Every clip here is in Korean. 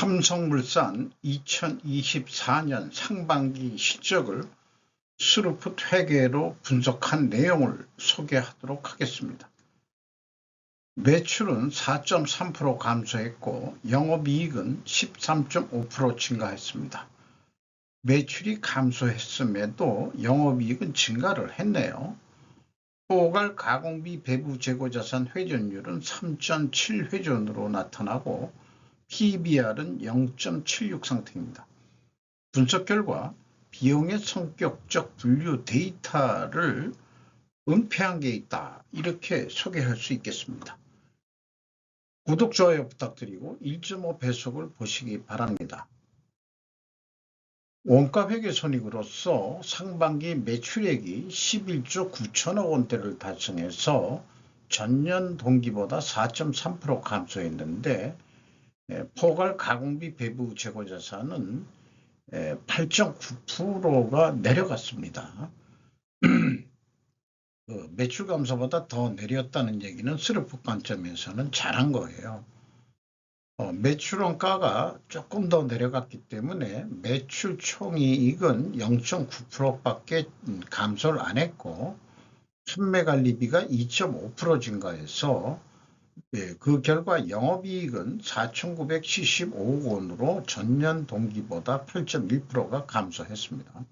삼성물산 2024년 상반기 실적을 스루프 회계로 분석한 내용을 소개하도록 하겠습니다. 매출은 4.3% 감소했고 영업이익은 13.5% 증가했습니다. 매출이 감소했음에도 영업이익은 증가를 했네요. 포괄 가공비 배부 재고자산 회전율은 3.7회전으로 나타나고 PBR은 0.76 상태입니다. 분석 결과 비용의 성격적 분류 데이터를 은폐한 게 있다. 이렇게 소개할 수 있겠습니다. 구독, 좋아요 부탁드리고 1.5 배속을 보시기 바랍니다. 원가 회계 손익으로서 상반기 매출액이 11조 9천억 원대를 달성해서 전년 동기보다 4.3% 감소했는데 포괄 가공비 배부 재고 자산은 8.9%가 내려갔습니다. 그 매출 감소보다 더 내렸다는 얘기는 스르프 관점에서는 잘한 거예요. 어, 매출 원가가 조금 더 내려갔기 때문에 매출 총이익은 0.9%밖에 감소를 안 했고 판매 관리비가 2.5% 증가해서 예, 그 결과 영업이익은 4,975억 원으로 전년 동기보다 8.1%가 감소했습니다.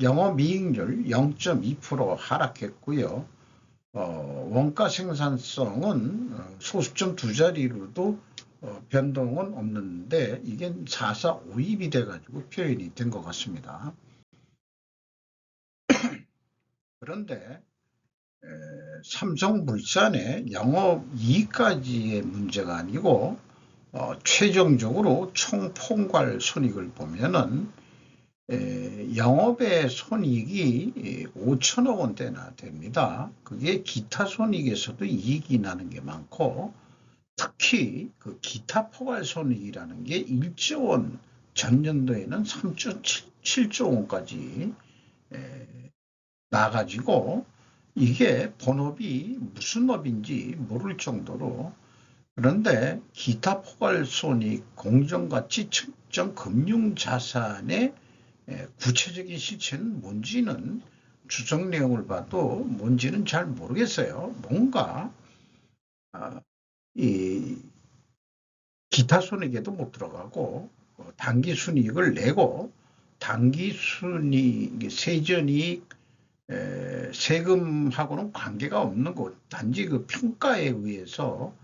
영업이익률 0.2% 하락했고요. 어, 원가 생산성은 어, 소수점 두 자리로도 어, 변동은 없는데 이게 4사5입이 돼가지고 표현이 된 것 같습니다. 그런데 에, 삼성물산의 영업이익까지의 문제가 아니고 어, 최종적으로 총포괄 손익을 보면은 에, 영업의 손익이 5천억 원대나 됩니다. 그게 기타 손익에서도 이익이 나는 게 많고 특히 그 기타 포괄 손익이라는 게 1조 원 전년도에는 3.7조 원까지 에, 나가지고 이게 본업이 무슨 업인지 모를 정도로 그런데 기타 포괄 손익 공정가치 측정 금융자산의 구체적인 실체는 뭔지는 주석 내용을 봐도 뭔지는 잘 모르겠어요. 뭔가 아, 이 기타 손익에도 못 들어가고 어, 단기 순이익을 내고 단기 순이익 세전이익 세금하고는 관계가 없는 것 단지 그 평가에 의해서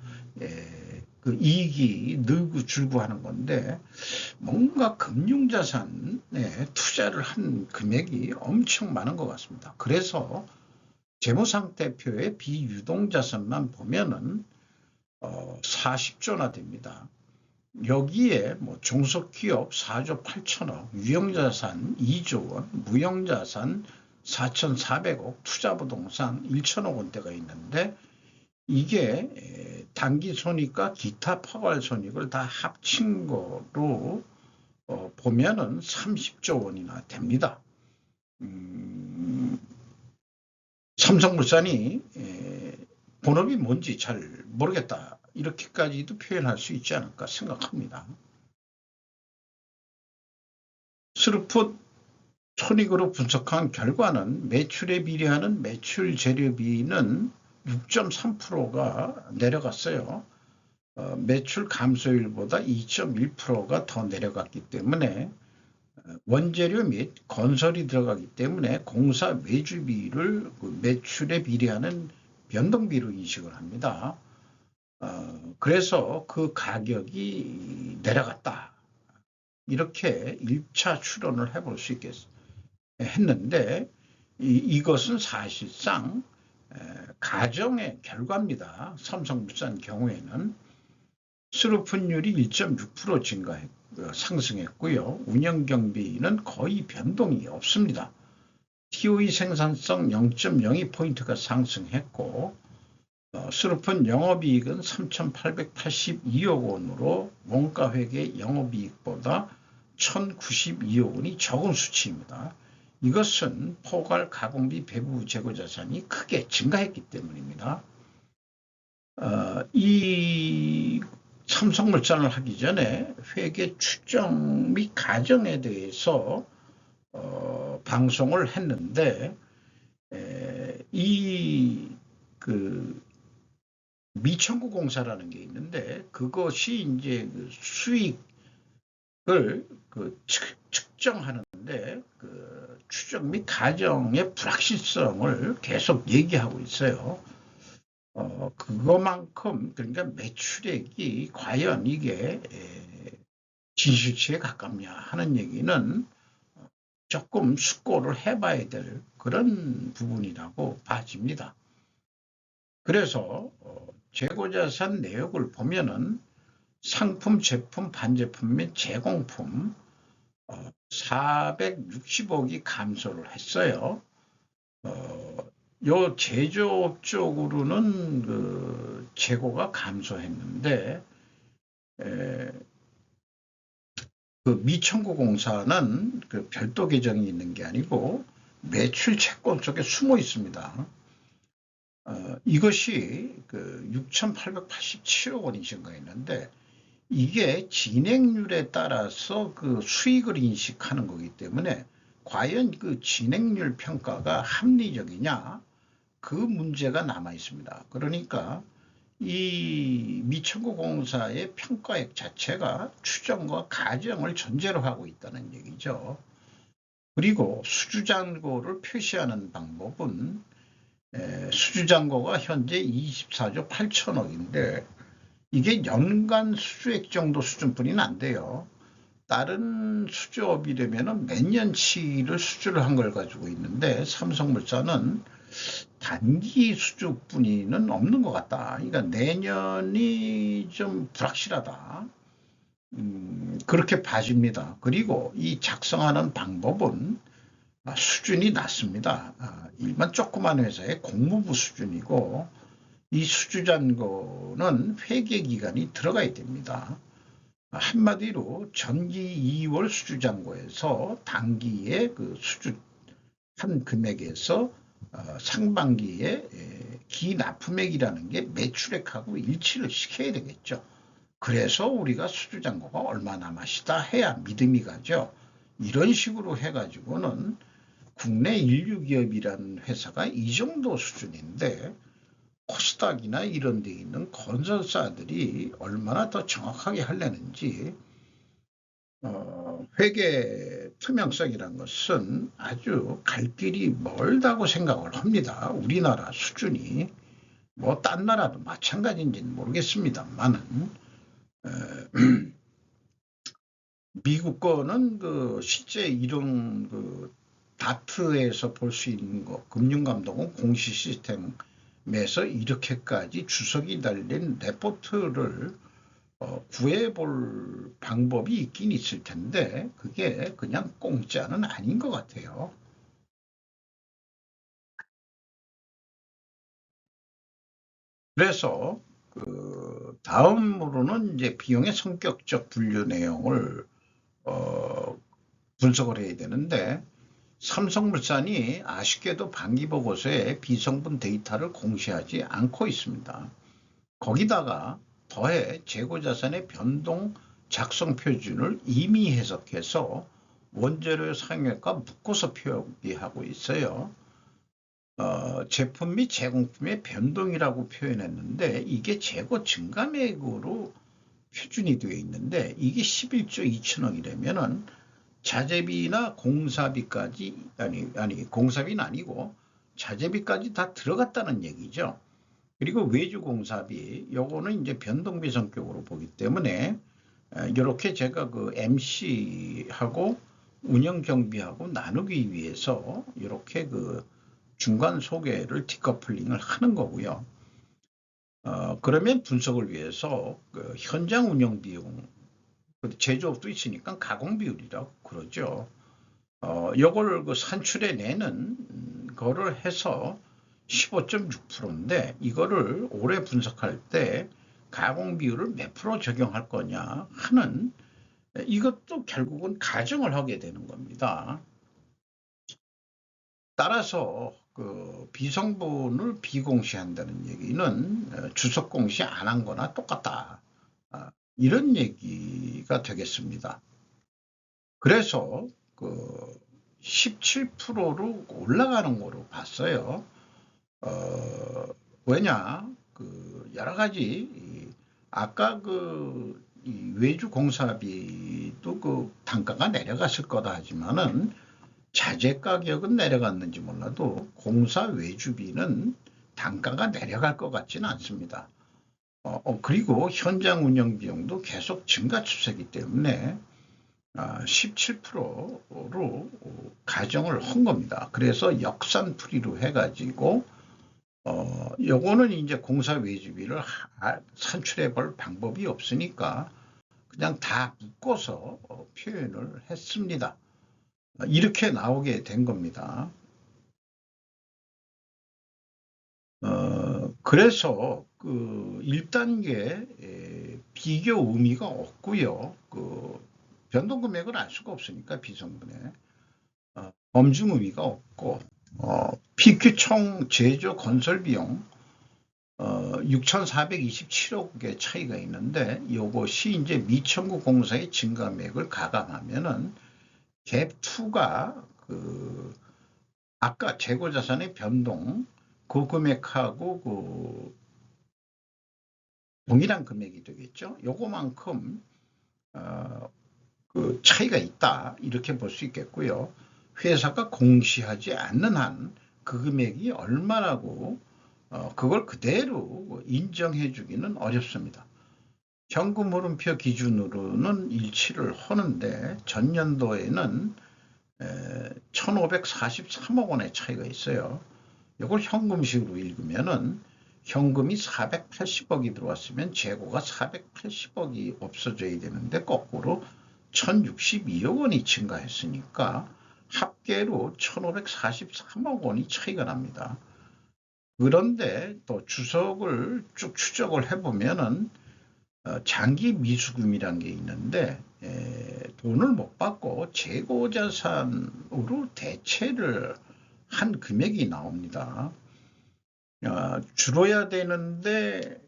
에, 그 이익이 늘고 줄고 하는 건데 뭔가 금융자산에 투자를 한 금액이 엄청 많은 것 같습니다. 그래서 재무상태표의 비유동자산만 보면은 어, 40조나 됩니다. 여기에 뭐 종속기업 4조 8천억, 유형자산 2조 원, 무형자산 4,400억, 투자부동산 1천억 원대가 있는데 이게 단기 손익과 기타 포괄 손익을 다 합친 거로 어, 보면은 30조 원이나 됩니다. 음, 삼성물산이 에, 본업이 뭔지 잘 모르겠다. 이렇게까지도 표현할 수 있지 않을까 생각합니다. 스루풋 손익으로 분석한 결과는 매출에 비례하는 매출 재료비는 6.3%가 내려갔어요. 어, 매출 감소율보다 2.1%가 더 내려갔기 때문에 어, 원재료 및 건설이 들어가기 때문에 공사 외주비를 그 매출에 비례하는 변동비로 인식을 합니다. 어, 그래서 그 가격이 내려갔다. 이렇게 1차 추론을 해볼 수 있겠, 했는데 이, 이것은 사실상 가정의 결과입니다. 삼성물산 경우에는 수루분율이 1.6% 증가했 어, 상승했고요. 운영 경비는 거의 변동이 없습니다. TOE 생산성 0.02포인트가 상승했고 어, 수루픈 영업이익은 3,882억 원으로 원가회계 영업이익보다 1,092억 원이 적은 수치입니다. 이것은 포괄 가공비 배부 재고 자산이 크게 증가했기 때문입니다. 어, 이 삼성물산을 하기 전에 회계 추정 및 가정에 대해서 어, 방송을 했는데 이그 미청구 공사라는 게 있는데 그것이 이제 그 수익을 그 측 정하는데 그 추정 및 가정의 불확실성을 계속 얘기하고 있어요. 어, 그거만큼 그러니까 매출액이 과연 이게 진실치에 가깝냐 하는 얘기는 조금 숙고를 해봐야 될 그런 부분이라고 봐집니다. 그래서 어, 재고자산 내역을 보면은 상품, 제품, 반제품 및 제공품 460억이 어, 감소를 했어요. 어, 요 제조업 쪽으로는 그 재고가 감소했는데 에, 그 미청구 공사는 그 별도 계정이 있는 게 아니고 매출 채권 속에 숨어 있습니다. 어, 이것이 그 6,887억 원이 증가했는데 이게 진행률에 따라서 그 수익을 인식하는 거기 때문에 과연 그 진행률 평가가 합리적이냐 그 문제가 남아 있습니다. 그러니까 이 미천구 공사의 평가액 자체가 추정과 가정을 전제로 하고 있다는 얘기죠. 그리고 수주잔고를 표시하는 방법은 수주잔고가 현재 24조 8천억인데 이게 연간 수주액 정도 수준뿐이는 안 돼요. 다른 수주업이라면 몇 년치를 수주를 한 걸 가지고 있는데 삼성물산은 단기 수주뿐이는 없는 것 같다. 그러니까 내년이 좀 불확실하다. 음, 그렇게 봐집니다. 그리고 이 작성하는 방법은 수준이 낮습니다. 아, 일반 조그만 회사의 공무부 수준이고 이 수주잔고는 회계기간이 들어가야 됩니다. 한마디로 전기 2월 수주잔고에서 단기에 그 수주 한 금액에서 어, 상반기에 기납품액이라는 게 매출액하고 일치를 시켜야 되겠죠. 그래서 우리가 수주잔고가 얼마 남았다 해야 믿음이 가죠. 이런 식으로 해가지고는 국내 인류기업이라는 회사가 이 정도 수준인데 코스닥이나 이런 데 있는 건설사들이 얼마나 더 정확하게 하려는지 어, 회계 투명성이란 것은 아주 갈 길이 멀다고 생각을 합니다. 우리나라 수준이 뭐 딴 나라도 마찬가지인지는 모르겠습니다만은 어, 미국 거는 그 실제 이런 그 다트에서 볼 수 있는 거 금융감독은 공시 시스템 에서 이렇게까지 주석이 달린 레포트를 어, 구해볼 방법이 있긴 있을 텐데 그게 그냥 공짜는 아닌 것 같아요. 그래서 그 다음으로는 이제 비용의 성격적 분류 내용을 어, 분석을 해야 되는데 삼성물산이 아쉽게도 반기보고서에 비성분 데이터를 공시하지 않고 있습니다. 거기다가 더해 재고자산의 변동 작성 표준을 이미 해석해서 원재료 상액과 묶어서 표기하고 있어요. 어, 제품 및 제공품의 변동이라고 표현했는데 이게 재고 증감액으로 표준이 되어 있는데 이게 11조 2천억이라면은 자재비나 공사비까지 아니 아니 공사비는 아니고 자재비까지 다 들어갔다는 얘기죠. 그리고 외주 공사비 요거는 이제 변동비 성격으로 보기 때문에 이렇게 제가 그 MC하고 운영 경비하고 나누기 위해서 이렇게 그 중간 소개를 디커플링을 하는 거고요. 어, 그러면 분석을 위해서 그 현장 운영 비용, 제조업도 있으니까 가공 비율이라고 그러죠. 어, 요걸 그 산출해 내는 거를 해서 15.6%인데 이거를 올해 분석할 때 가공 비율을 몇 프로 적용할 거냐 하는 이것도 결국은 가정을 하게 되는 겁니다. 따라서 그 비성분을 비공시한다는 얘기는 주석 공시 안 한 거나 똑같다. 아, 이런 얘기가 되겠습니다. 그래서 그 17%로 올라가는 거로 봤어요. 어, 왜냐, 그 여러 가지 아까 그 외주 공사비도 그 단가가 내려갔을 거다 하지만은 자재 가격은 내려갔는지 몰라도 공사 외주비는 단가가 내려갈 것 같지는 않습니다. 어, 어, 그리고 현장 운영 비용도 계속 증가 추세이기 때문에 아, 17%로 가정을 한 겁니다. 그래서 역산풀이로 해가지고 어, 요거는 이제 공사 외주비를 산출해 볼 방법이 없으니까 그냥 다 묶어서 어, 표현을 했습니다. 이렇게 나오게 된 겁니다. 어, 그래서 그 1단계 비교 의미가 없고요. 그 변동 금액을 알 수가 없으니까 비성분에 어, 범중 의미가 없고 어, PQ 총 제조 건설 비용 어, 6,427억의 차이가 있는데 이것이 이제 미청구 공사의 증감액을 가감하면은 갭2가 그 아까 재고 자산의 변동 그 금액하고 그 동일한 금액이 되겠죠. 요거만큼 어, 그 차이가 있다 이렇게 볼 수 있겠고요. 회사가 공시하지 않는 한 그 금액이 얼마라고 어, 그걸 그대로 인정해 주기는 어렵습니다. 현금 흐름표 기준으로는 일치를 하는데 전년도에는 1543억 원의 차이가 있어요. 이걸 현금식으로 읽으면은 현금이 480억이 들어왔으면 재고가 480억이 없어져야 되는데 거꾸로 1062억 원이 증가했으니까 합계로 1543억 원이 차이가 납니다. 그런데 또 주석을 쭉 추적을 해보면은 어, 장기 미수금이란 게 있는데 돈을 못 받고 재고 자산으로 대체를 한 금액이 나옵니다. 어, 줄어야 되는데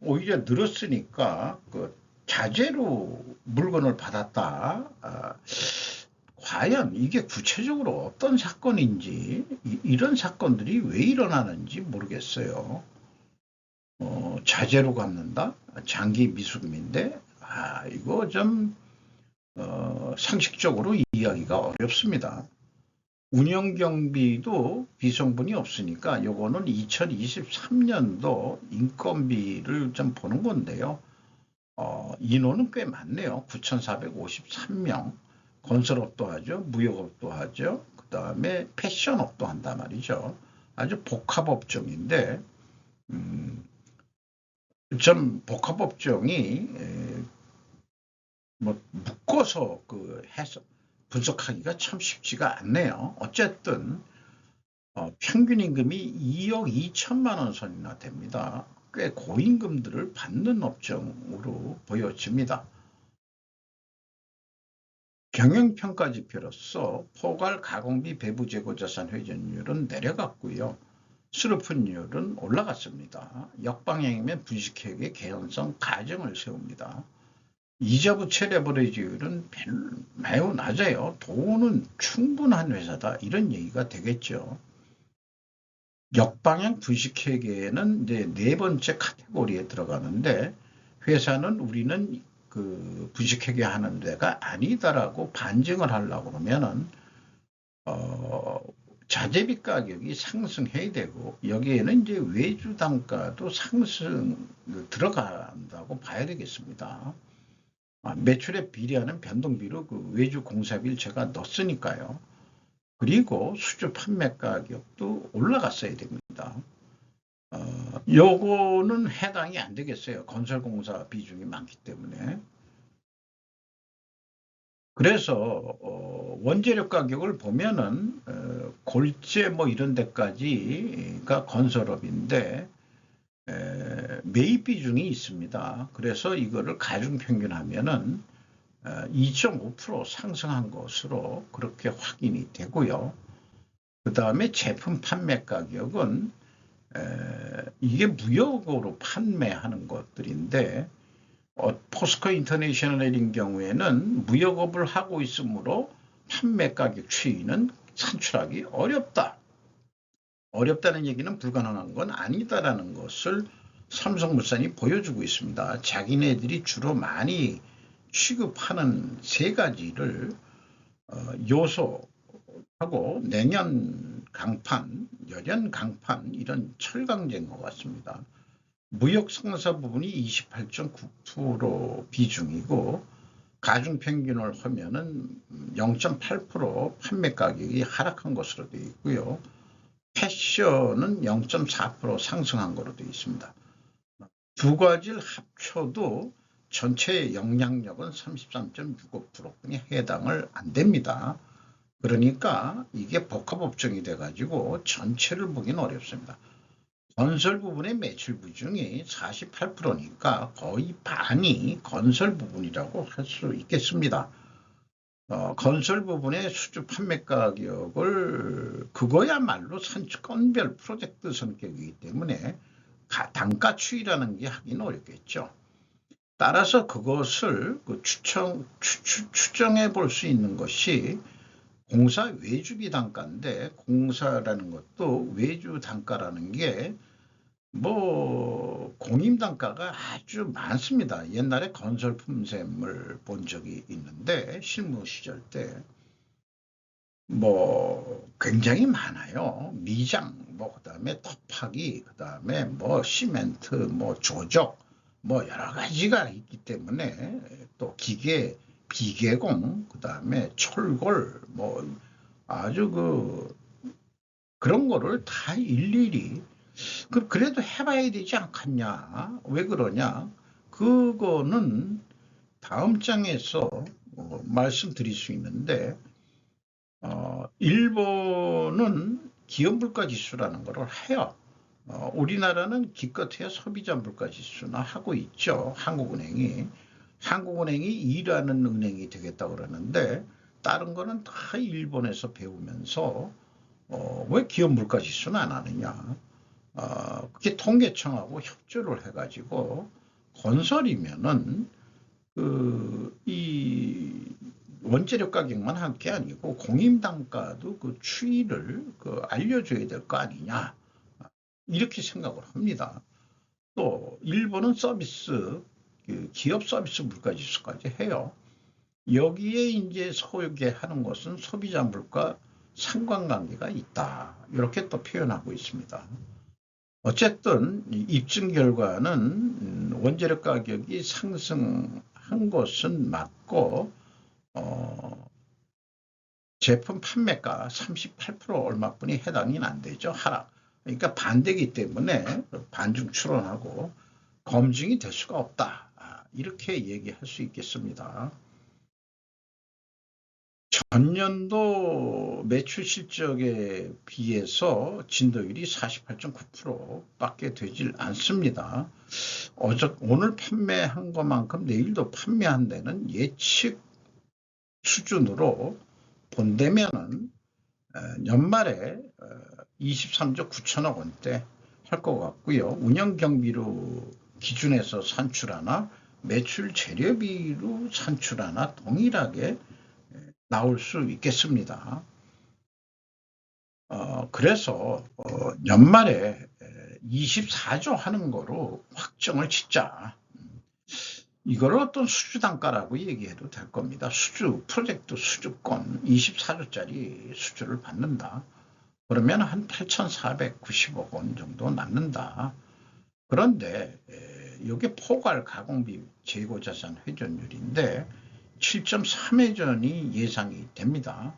오히려 늘었으니까 그 자재로 물건을 받았다. 아, 과연 이게 구체적으로 어떤 사건인지 이, 런 사건들이 왜 일어나는지 모르겠어요. 어, 자재로 갚는다? 장기 미수금인데 아 이거 좀 어, 상식적으로 이해하기가 어렵습니다. 운영 경비도 비성분이 없으니까 요거는 2023년도 인건비를 좀 보는 건데요. 어, 인원은 꽤 많네요. 9,453명. 건설업도 하죠. 무역업도 하죠. 그 다음에 패션업도 한단 말이죠. 아주 복합업종인데, 음, 좀 복합업종이, 에, 뭐, 묶어서 그 해서 분석하기가 참 쉽지가 않네요. 어쨌든, 어, 평균 임금이 2억 2천만 원 선이나 됩니다. 꽤 고임금들을 받는 업종으로 보여집니다. 경영평가 지표로서 포괄 가공비 배부 재고 자산 회전율은 내려갔고요. 수르픈율은 올라갔습니다. 역방향이면 분식회계 개연성 가정을 세웁니다. 이자 부채 레버리지율은 매우 낮아요. 돈은 충분한 회사다. 이런 얘기가 되겠죠. 역방향 분식회계는 이제 네 번째 카테고리에 들어가는데 회사는 우리는 그 분식회계 하는 데가 아니다라고 반증을 하려고 그러면은 어 자재비 가격이 상승해야 되고 여기에는 이제 외주 단가도 상승 들어간다고 봐야 되겠습니다. 아, 매출에 비례하는 변동비로 그 외주 공사비를 제가 넣었으니까요. 그리고 수주 판매 가격도 올라갔어야 됩니다. 어, 요거는 해당이 안 되겠어요. 건설공사 비중이 많기 때문에. 그래서 어, 원재료 가격을 보면은 어, 골재 뭐 이런 데까지가 건설업인데 에, 매입 비중이 있습니다. 그래서 이거를 가중 평균하면은 2.5% 상승한 것으로 그렇게 확인이 되고요. 그 다음에 제품 판매 가격은 이게 무역으로 판매하는 것들인데 어, 포스코 인터내셔널인 경우에는 무역업을 하고 있으므로 판매 가격 추이는 산출하기 어렵다. 어렵다는 얘기는 불가능한 건 아니다라는 것을 삼성물산이 보여주고 있습니다. 자기네들이 주로 많이 취급하는 세 가지를 어, 요소하고 내년 강판, 여년 강판 이런 철강제인 것 같습니다. 무역 상사 부분이 28.9% 비중이고 가중 평균을 하면은 0.8% 판매 가격이 하락한 것으로 되어 있고요. 패션은 0.4% 상승한 것으로 되어 있습니다. 두 가지를 합쳐도 전체 영향력은 33.65%뿐이 해당을 안 됩니다. 그러니까 이게 복합업종이 돼가지고 전체를 보기는 어렵습니다. 건설 부분의 매출 비중이 48%니까 거의 반이 건설 부분이라고 할 수 있겠습니다. 어, 건설 부분의 수주 판매 가격을 그거야말로 산출 건별 프로젝트 성격이기 때문에 단가 추이라는 게 하긴 어렵겠죠. 따라서 그것을 그 추정, 추, 추정해 볼 수 있는 것이 공사 외주비 단가인데 공사라는 것도 외주 단가라는 게 뭐 공임 단가가 아주 많습니다. 옛날에 건설 품셈을 본 적이 있는데 실무 시절 때 뭐 굉장히 많아요. 미장, 뭐 그다음에 덮하기, 그다음에 뭐 시멘트, 뭐 조적, 뭐 여러 가지가 있기 때문에 또 기계, 비계공, 그다음에 철골, 뭐 아주 그 그런 거를 다 일일이 그 그래도 해봐야 되지 않겠냐? 왜 그러냐? 그거는 다음 장에서 어, 말씀드릴 수 있는데 어, 일본은 기업 물가 지수라는 것을 해요. 어, 우리나라는 기껏해야 소비자 물가 지수나 하고 있죠. 한국은행이 한국은행이 일하는 은행이 되겠다 그러는데 다른 거는 다 일본에서 배우면서 어, 왜 기업 물가 지수는 안 하느냐? 어, 그게 통계청하고 협조를 해가지고 건설이면은 그 이 원재료 가격만 한 게 아니고 공임 단가도 그 추이를 그 알려줘야 될 거 아니냐 이렇게 생각을 합니다. 또 일본은 서비스 그 기업 서비스 물가 지수까지 해요. 여기에 이제 소개하는 것은 소비자 물가 상관관계가 있다. 이렇게 또 표현하고 있습니다. 어쨌든 입증 결과는 원재료 가격이 상승한 것은 맞고 어, 제품 판매가 38% 얼마뿐이 해당이 안 되죠. 하락. 그러니까 반대기 때문에 반중 출원하고 검증이 될 수가 없다. 아, 이렇게 얘기할 수 있겠습니다. 전년도 매출 실적에 비해서 진도율이 48.9% 밖에 되질 않습니다. 어저, 오늘 판매한 것만큼 내일도 판매한 데는 예측 수준으로 본다면은 연말에 23조 어, 9천억 원대 할 것 같고요. 운영 경비로 기준에서 산출하나 매출 재료비로 산출하나 동일하게 나올 수 있겠습니다. 어, 그래서 어, 연말에 24조 하는 거로 확정을 짓자. 이걸 어떤 수주 단가라고 얘기해도 될 겁니다. 수주, 프로젝트 수주권 24조짜리 수주를 받는다. 그러면 한 8,490억 원 정도 남는다. 그런데 이게 포괄 가공비 재고자산 회전율인데 7.3회전이 예상이 됩니다.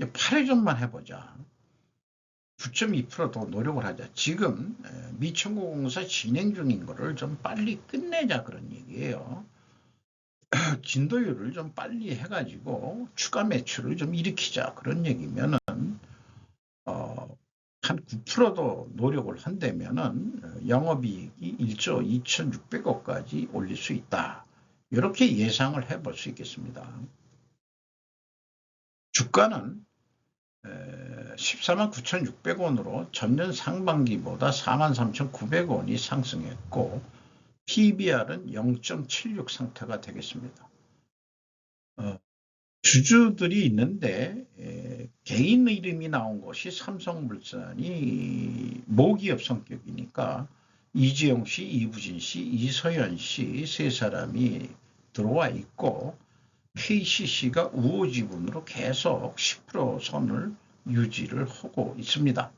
8회전만 해보자. 9.2%더 노력을 하자. 지금 미천고 공사 진행 중인 거를 좀 빨리 끝내자 그런 얘기예요. 진도율을 좀 빨리 해가지고 추가 매출을 좀 일으키자 그런 얘기면은 어, 한 9%도 노력을 한다면은 영업이익이 1조 2,600억까지 올릴 수 있다. 이렇게 예상을 해볼 수 있겠습니다. 주가는 14만 9,600원으로 전년 상반기보다 4만 3,900원이 상승했고 PBR은 0.76 상태가 되겠습니다. 어, 주주들이 있는데 에, 개인 이름이 나온 것이 삼성물산이 모기업 성격이니까 이재용 씨, 이부진 씨, 이서연 씨 세 사람이 들어와 있고 KCC가 우호 지분으로 계속 10% 선을 유지를 하고 있습니다.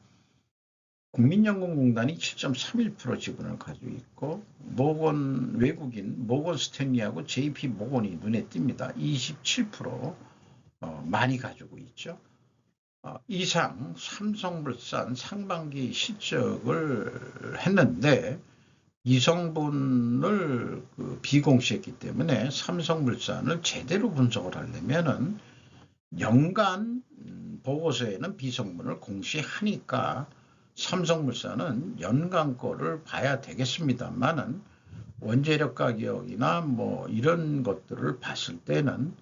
국민연금공단이 7.31% 지분을 가지고 있고 모건 외국인 모건 스탠리하고 JP 모건이 눈에 띕니다. 27% 어, 많이 가지고 있죠. 어, 이상 삼성물산 상반기 실적을 했는데 이성분을 그 비공시했기 때문에 삼성물산을 제대로 분석을 하려면은 연간 음, 보고서에는 비성분을 공시하니까 삼성물산은 연간 거를 봐야 되겠습니다만은 원재료 가격이나 뭐 이런 것들을 봤을 때는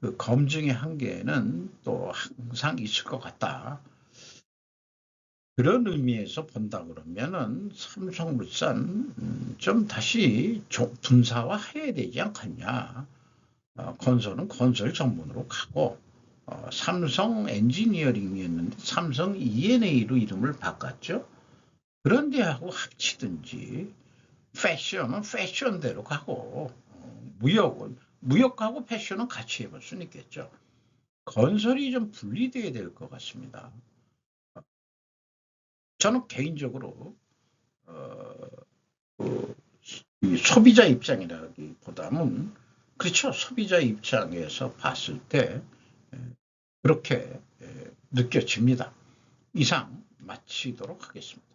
그 검증의 한계는 또 항상 있을 것 같다. 그런 의미에서 본다 그러면은 삼성물산 음, 좀 다시 분사화 해야 되지 않겠냐. 어, 건설은 건설 전문으로 가고 어, 삼성 엔지니어링이었는데 삼성 ENA로 이름을 바꿨죠. 그런 데 하고 합치든지 패션은 패션대로 가고 어, 무역은 무역하고 패션은 같이 해볼 수는 있겠죠. 건설이 좀 분리돼야 될 것 같습니다. 저는 개인적으로 어, 그, 소비자 입장이라기보다는 그렇죠. 소비자 입장에서 봤을 때 그렇게 느껴집니다. 이상 마치도록 하겠습니다.